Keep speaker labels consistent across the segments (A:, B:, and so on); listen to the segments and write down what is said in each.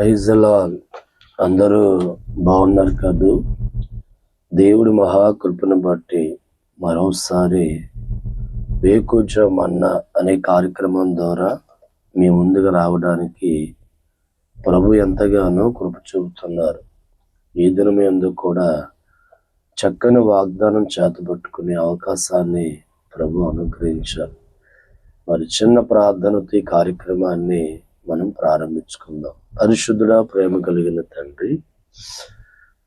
A: Praise Lal అందరూ బాగున్నారు కాదు. దేవుడి మహాకృపను బట్టి మరోసారి వేకూజ మన్న అనే కార్యక్రమం ద్వారా మీ ముందుగా రావడానికి ప్రభు ఎంతగానో కృప చూపుతున్నారు. ఈ దినం ఎందుకు కూడా చక్కని వాగ్దానం చేతబట్టుకునే అవకాశాన్ని ప్రభు అనుగ్రహించారు. మరి చిన్న ప్రార్థనతో ఈ కార్యక్రమాన్ని మనం ప్రారంభించుకుందాం. పరిశుద్ధుడ ప్రేమ కలిగిన తండ్రి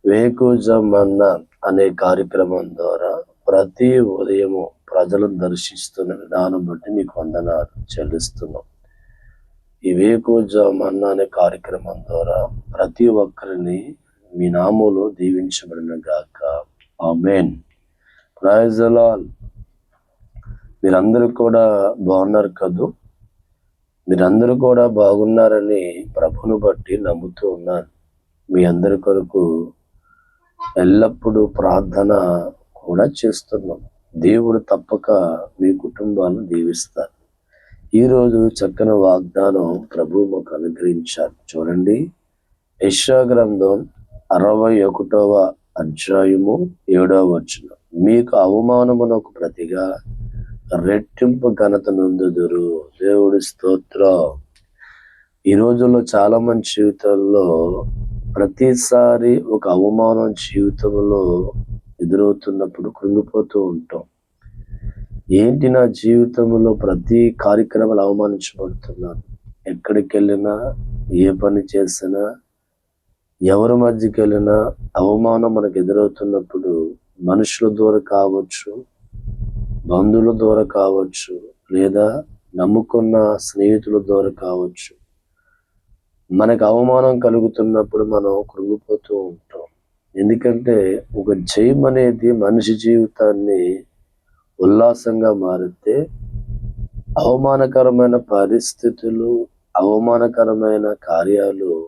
A: వేకుజమన్న అనే కార్యక్రమం ద్వారా ప్రతి ఉదయము ప్రజలను దర్శిస్తున్న విధానం బట్టి నీకు వందనాలు చెల్లిస్తున్నాం. ఈ వేకుజమన్న అనే కార్యక్రమం ద్వారా ప్రతి ఒక్కరిని మీ నామంలో దీవించబడిన గాక. ఆమెన్. ప్రైజలాల్ మీరందరూ కూడా బాగున్నారు కదూ? మీరందరూ కూడా బాగున్నారని ప్రభును బట్టి నమ్ముతూ ఉన్నాను. మీ అందరి కొరకు ఎల్లప్పుడూ ప్రార్థన కూడా చేస్తున్నాం. దేవుడు తప్పక మీ కుటుంబాలను దీవిస్తారు. ఈరోజు చక్కని వాగ్దానం ప్రభు మాకు అనుగ్రహించారు. చూడండి యశా గ్రంథం అరవై ఒకటవ అధ్యాయము ఏడవ వచనం. మీకు అవమానమునకు ప్రతిగా రెట్టింపు ఘనత నొందుదురు. దేవుడి స్తోత్రం. ఈ రోజుల్లో చాలా మంది జీవితాల్లో ప్రతిసారి ఒక అవమానం జీవితంలో ఎదురవుతున్నప్పుడు కృంగిపోతూ ఉంటాం. ఏంటి నా జీవితంలో ప్రతి కార్యక్రమాలు అవమానించబడుతున్నాను? ఎక్కడికి వెళ్ళినా ఏ పని చేసినా ఎవరి మధ్యకి వెళ్ళినా అవమానం మనకు ఎదురవుతున్నప్పుడు మనుషుల ద్వారా కావచ్చు బంధువుల ద్వారా కావచ్చు లేదా నమ్ముకున్న స్నేహితుల ద్వారా కావచ్చు. మనకు అవమానం కలుగుతున్నప్పుడు మనం కృంగిపోతూ ఉంటాం. ఎందుకంటే ఒక జయం అనేది మనిషి జీవితాన్ని ఉల్లాసంగా మారితే అవమానకరమైన పరిస్థితులు అవమానకరమైన కార్యాలు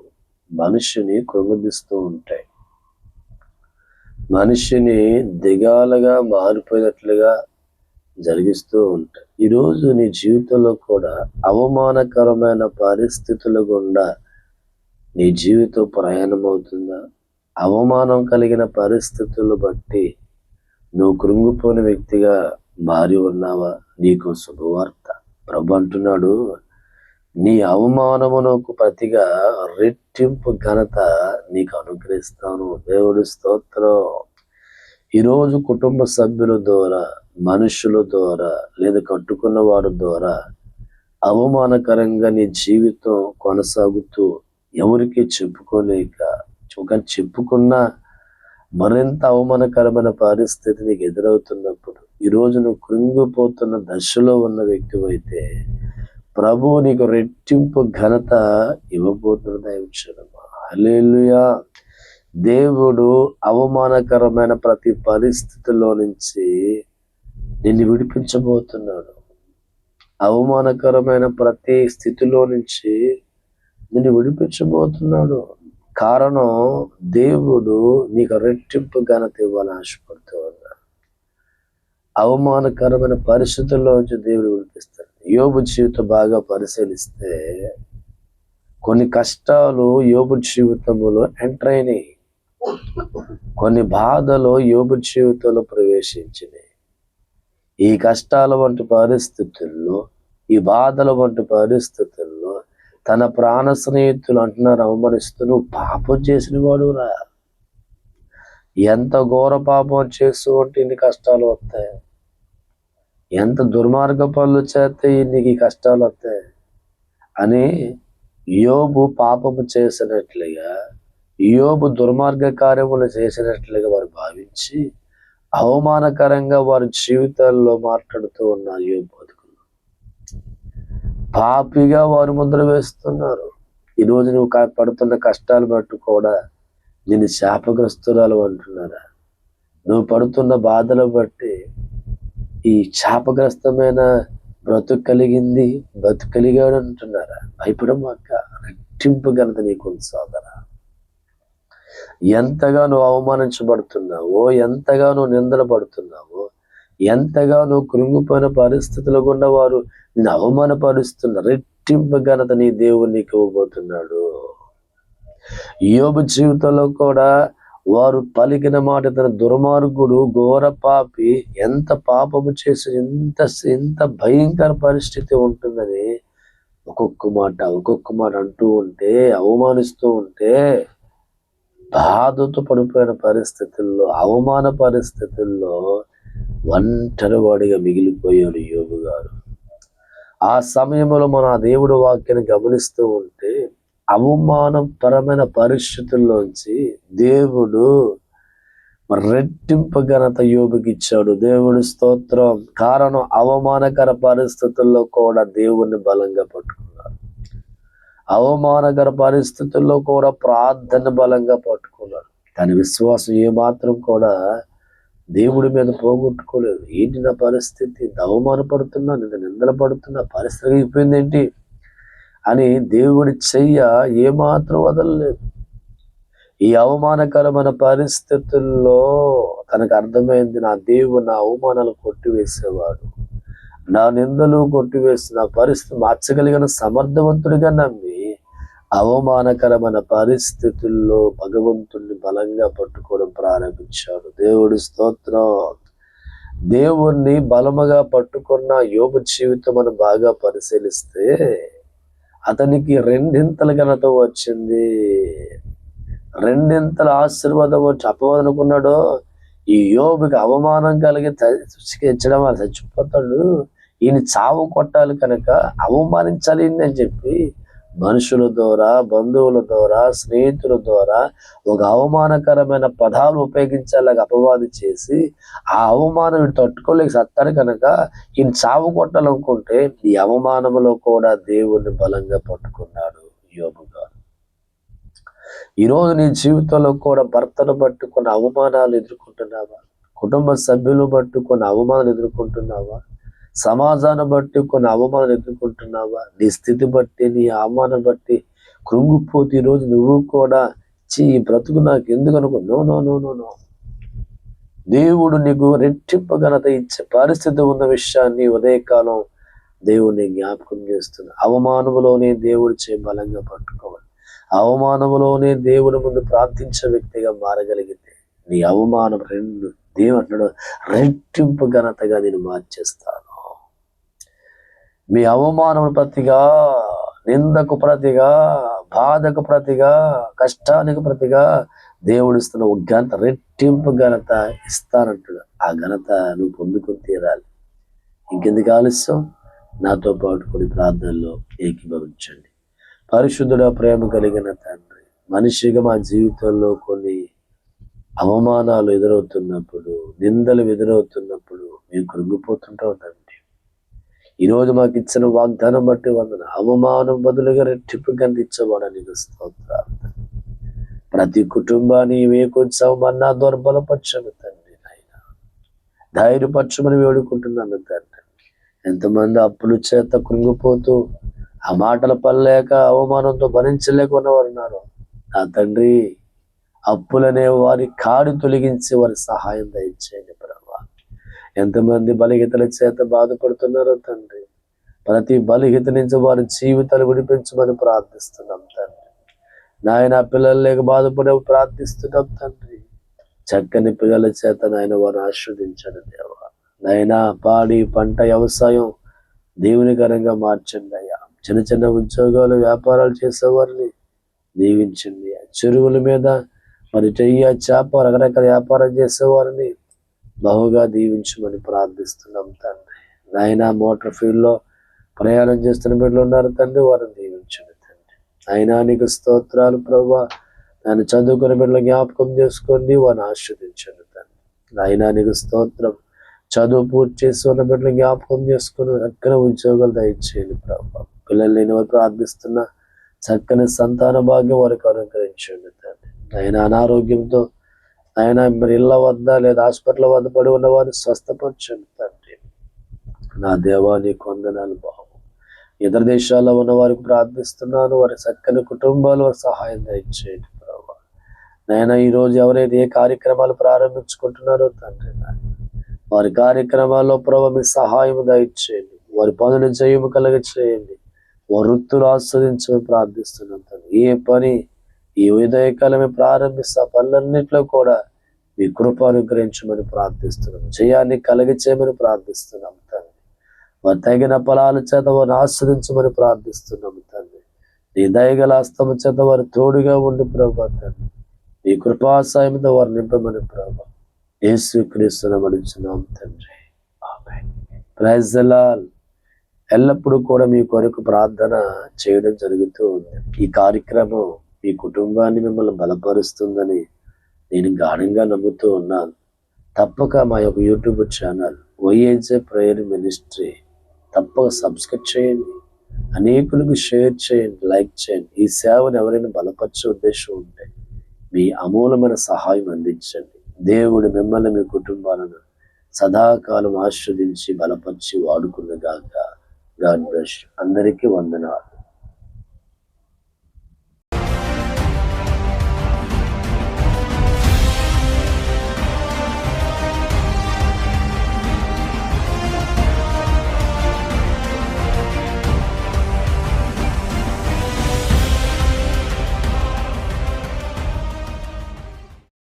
A: మనిషిని కృంగదీస్తూ ఉంటాయి. మనిషిని దిగాలుగా మారిపోయినట్లుగా జరిగిస్తూ ఉంటాయి. ఈరోజు నీ జీవితంలో కూడా అవమానకరమైన పరిస్థితుల గుండా నీ జీవితం ప్రయాణం అవుతుందా అవమానం కలిగిన పరిస్థితులు బట్టి నువ్వు కృంగిపోయిన వ్యక్తిగా మారి ఉన్నావా? నీకు శుభవార్త. ప్రభు అంటున్నాడు నీ అవమానమునకు ప్రతిగా రెట్టింపు ఘనత నీకు అనుగ్రహిస్తాను. దేవుడి స్తోత్రం. ఈరోజు కుటుంబ సభ్యుల ద్వారా మనుషుల ద్వారా లేదా కట్టుకున్న వారి ద్వారా అవమానకరంగా నీ జీవితం కొనసాగుతూ ఎవరికి చెప్పుకోలేక ఒక చెప్పుకున్న మరింత అవమానకరమైన పరిస్థితి నీకు ఎదురవుతున్నప్పుడు ఈరోజు నువ్వు కృంగిపోతున్న దశలో ఉన్న వ్యక్తివైతే ప్రభు నీకు రెట్టింపు ఘనత ఇవ్వబోతున్న దైవచనమా. హలేలుయా దేవుడు అవమానకరమైన ప్రతి పరిస్థితిలో నుంచి నిన్ను విడిపించబోతున్నాడు. అవమానకరమైన ప్రతి స్థితిలో నుంచి నిన్ను విడిపించబోతున్నాడు. కారణం దేవుడు నీకు రెట్టింపు ఘనత ఇవ్వాలని ఆశపడుతూ ఉన్నాడు. అవమానకరమైన పరిస్థితుల్లో నుంచి దేవుడు విడిపిస్తాడు. యోబు జీవితం బాగా పరిశీలిస్తే కొన్ని కష్టాలు యోబు జీవితంలో ఎంటర్ అయినాయి. కొన్ని బాధలు యోగు జీవితంలో ప్రవేశించినాయి ఈ కష్టాల వంటి పరిస్థితుల్లో ఈ బాధల వంటి పరిస్థితుల్లో తన ప్రాణ స్నేహితులు అంటున్నారు అవమానిస్తూ నువ్వు పాపం చేసిన వాడురా ఎంత ఘోర పాపం చేస్తూ ఉంటే ఇన్ని కష్టాలు వస్తాయి. ఎంత దుర్మార్గ పనులు చేస్తే నీకు ఈ కష్టాలు వస్తాయి. అని యోబు పాపము చేసినట్లుగా యోబు దుర్మార్గ కార్యములు చేసినట్లుగా వారు భావించి అవమానకరంగా వారి జీవితాల్లో మాట్లాడుతూ ఉన్నారు యోబు బతుకులు. పాపిగా వారు ముద్ర వేస్తున్నారు. ఈరోజు నువ్వు పడుతున్న కష్టాలు బట్టు కూడా నేను శాపగ్రస్తురాలు అంటున్నారా? నువ్వు పడుతున్న బాధలు బట్టి ఈ శాపగ్రస్తమైన బ్రతుకు కలిగింది బ్రతుకు కలిగాడు అంటున్నారా? భయపడమాక రెట్టింపు ఘనత నీకు సోదరా. ఎంతగా నువ్వు అవమానించబడుతున్నావో ఎంతగా నువ్వు నిందలు పడుతున్నావో ఎంతగా నువ్వు కృంగిపోయిన పరిస్థితులు గుండా వారు నిన్ను అవమానపరుస్తున్న రెట్టింపు ఘనత నీ దేవుడు నీకు ఇవ్వబోతున్నాడు. యోబు జీవితంలో కూడా వారు పలికిన మాట తన దుర్మార్గుడు ఘోర పాపి ఎంత పాపము చేసి ఎంత ఎంత భయంకర పరిస్థితి ఉంటుందని ఒక్కొక్క మాట ఒక్కొక్క మాట అంటూ ఉంటే అవమానిస్తూ ఉంటే బాధతో పడిపోయిన పరిస్థితుల్లో అవమాన పరిస్థితుల్లో ఒంటరివాడిగా మిగిలిపోయాడు యోగు గారు. ఆ సమయంలో మన ఆ దేవుడు వాక్యాన్ని గమనిస్తూ ఉంటే అవమానపరమైన పరిస్థితుల్లోంచి దేవుడు రెట్టింపు ఘనత యోగుకి ఇచ్చాడు. దేవుడి స్తోత్రం. కారణం అవమానకర పరిస్థితుల్లో కూడా దేవుణ్ణి బలంగా పట్టుకు అవమానకర పరిస్థితుల్లో కూడా ప్రార్థన బలంగా పట్టుకున్నాడు. తన విశ్వాసం ఏమాత్రం కూడా దేవుడి మీద పోగొట్టుకోలేదు. ఏంటి నా పరిస్థితి? అవమానపడుతున్నా నేను నిందల పడుతున్నా పరిస్థితి అయిపోయింది ఏంటి? అని దేవుడి చెయ్య ఏమాత్రం వదలలేదు. ఈ అవమానకరమైన పరిస్థితుల్లో తనకు అర్థమైంది నా దేవుడు నా అవమానాలు కొట్టివేసేవాడు. నా నిందలు కొట్టివేసి నా పరిస్థితి మార్చగలిగిన సమర్థవంతుడిగా నమ్మి అవమానకరమైన పరిస్థితుల్లో భగవంతుణ్ణి బలంగా పట్టుకోవడం ప్రారంభించాడు. దేవుడి స్తోత్రం. దేవుణ్ణి బలముగా పట్టుకున్న యోగ జీవితం మనం బాగా పరిశీలిస్తే అతనికి రెండింతల ఘనత వచ్చింది. రెండింతల ఆశీర్వాదం వచ్చి అపవాదనుకున్నాడు ఈ యోబుకి అవమానం కలిగి ఇచ్చడం వాళ్ళు చచ్చిపోతాడు. ఈయన చావు కొట్టాలి కనుక అవమానించాలి అని చెప్పి మనుషుల ద్వారా బంధువుల ద్వారా స్నేహితుల ద్వారా ఒక అవమానకరమైన పదాలు ఉపయోగించేలాగా అపవాది చేసి ఆ అవమానం తట్టుకోలేక సత్తాడు కనుక ఈయన చావు కొట్టాలనుకుంటే ఈ అవమానంలో కూడా దేవుణ్ణి బలంగా పట్టుకున్నాడు యోగు గారు. ఈరోజు నీ జీవితంలో కూడా భర్తను పట్టుకున్న అవమానాలు ఎదుర్కొంటున్నావా? కుటుంబ సభ్యులు పట్టుకున్న అవమానాలు ఎదుర్కొంటున్నావా? సమాజాన్ని బట్టి కొన్ని అవమానం ఎదుర్కొంటున్నావా? నీ స్థితి బట్టి నీ అవమానం బట్టి కృంగిపోతే ఈరోజు నువ్వు కూడా చీ ఈ బ్రతుకు నాకు ఎందుకు అనుకో? No no no no no. దేవుడు నీకు రెట్టింపు ఘనత ఇచ్చే పరిస్థితి ఉన్న విషయాన్ని ఉదయకాలం దేవుడిని జ్ఞాపకం చేస్తుంది. అవమానములోనే దేవుడు చే బలంగా పట్టుకోవాలి. అవమానములోనే దేవుడి ముందు ప్రార్థించే వ్యక్తిగా మారగలిగితే నీ అవమానం రెండు దేవుడు రెట్టింపు ఘనతగా నేను మార్చేస్తాను మీ అవమానం ప్రతిగా నిందకు ప్రతిగా బాధకు ప్రతిగా కష్టానికి ప్రతిగా దేవుడు ఇస్తున్న ఒక ఘనత రెట్టింపు ఘనత ఇస్తానంటాడు ఆ ఘనత నువ్వు పొందుకొని తీరాలి. ఇంకెందుకు ఆలస్యం? నాతో పాటు కొన్ని ప్రార్థనలో ఏకీభవించండి. పరిశుద్ధుడ ప్రేమ కలిగిన తండ్రి మనిషిగా మా జీవితంలో కొన్ని అవమానాలు ఎదురవుతున్నప్పుడు నిందలు ఎదురవుతున్నప్పుడు మేము కృంగిపోతుంటాం తండ్రి. ఈరోజు మాకు ఇచ్చిన వాగ్దానం బట్టి వందన. అవమానం బదులుగా రెట్టింపు గంధించబడని స్తోత్రాలు ప్రతి కుటుంబాన్ని వేకొచ్చామన్నా దుర్బలపరచము తండ్రి నాయన. ధైర్యపరచమని వేడుకుంటున్నాను తండ్రి. ఎంతమంది అప్పుల చేత కృంగిపోతూ ఆ మాటల పల్లలేక అవమానంతో భరించలేకున్నవారు ఉన్నారు. నా తండ్రి అప్పులనే వారి కాడు తొలగించి వారి సహాయం దయచేయండి ప్రభు. ఎంతమంది బలిహితల చేత బాధపడుతున్నారో తండ్రి. ప్రతి బలిహిత నుంచి వారి జీవితాలు విడిపించమని ప్రార్థిస్తున్నాం తండ్రి. నాయన పిల్లలు లేక బాధపడే ప్రార్థిస్తున్నాం తండ్రి. చక్కని పిల్లల చేత నాయన వారిని ఆస్వాదించండి దేవ. నాయన పాడి పంట వ్యవసాయం దేవునికరంగా మార్చండి అయ్యా. చిన్న చిన్న ఉద్యోగాలు వ్యాపారాలు చేసేవారిని దీవించండి చెరువుల మీద మరి చెయ్య చేప రకరకాల వ్యాపారం చేసేవారిని బహుగా దీవించమని ప్రార్థిస్తున్నాం తండ్రి. నాయన మోటార్ ఫీల్డ్లో ప్రయాణం చేస్తున్న బిడ్డలు ఉన్నారు తండ్రి వారిని దీవించండి తండ్రి. అయినా నీకు స్తోత్రాలు ప్రభా. నన్ను చదువుకున్న బిడ్డలు జ్ఞాపకం చేసుకోండి వారిని ఆశ్రదించండి తండ్రి. అయినా నీకు స్తోత్రం. చదువు పూర్తి చేసి ఉన్న బిడ్డలు జ్ఞాపకం చేసుకుని చక్కన ఉద్యోగాలు దయచేయండి ప్రభా. పిల్లలు లేని వారు ప్రార్థిస్తున్న చక్కని సంతాన భాగ్యం వారికి అనుగ్రహించండి తండ్రి. ఆయన అనారోగ్యంతో ఆయన మరి ఇళ్ళ వద్ద లేదా హాస్పిటల్ వద్ద పడి ఉన్న వారిని స్వస్థపరచండి తండ్రి. నా దేవాని కొందనాలు బాబు ఇతర దేశాల్లో ఉన్న వారికి ప్రార్థిస్తున్నాను. వారి చక్కని కుటుంబాలు వారి సహాయం దయచేయండి ప్రభా. నాయన ఈరోజు ఎవరైతే ఏ కార్యక్రమాలు ప్రారంభించుకుంటున్నారో తండ్రి వారి కార్యక్రమాల్లో ప్రభావ మీ సహాయం దయచేయండి. వారి పనులు జయము కలగ చేయండి వారి వృత్తులు ఆస్వాదించమని ప్రార్థిస్తున్నాను తండ్రి. ఏ పని ఈ ఉదయకాలమే ప్రారంభిస్తా పనులన్నింటిలో కూడా మీ కృప అనుగ్రహించమని ప్రార్థిస్తున్నాం జయాన్ని కలిగచేయమని ప్రార్థిస్తున్నాం తండ్రి. వారు తగిన ఫలాల చేత వారిని ఆశ్రదించమని ప్రార్థిస్తున్నాం తండ్రి. నీ దయగల అస్తమ చేత వారు తోడుగా ఉండి ప్రభా తండ్రి. నీ కృపాసాయంతో వారు నింపమని ప్రభా. యేసు క్రీస్తునమనిచున్నాం తండ్రి. ప్రైజలాల్ ఎల్లప్పుడూ కూడా మీ కొరకు ప్రార్థన చేయడం జరుగుతూ ఉంది. ఈ కార్యక్రమం మీ కుటుంబాన్ని మిమ్మల్ని బలపరుస్తుందని నేను గాఢంగా నమ్ముతూ ఉన్నాను. తప్పక మా యొక్క YouTube channel YAJ prayer ministry తప్పక సబ్స్క్రైబ్ చేయండి. అనేకులకు షేర్ చేయండి లైక్ చేయండి. ఈ సేవను ఎవరైనా బలపరిచే ఉద్దేశం ఉంటే మీ అమూలమైన సహాయం అందించండి. దేవుడు మిమ్మల్ని మీ కుటుంబాలను సదాకాలం ఆస్వాదించి బలపరిచి వాడుకున్నగాక గాడ్ బ్లెస్ అందరికీ వందనాలు.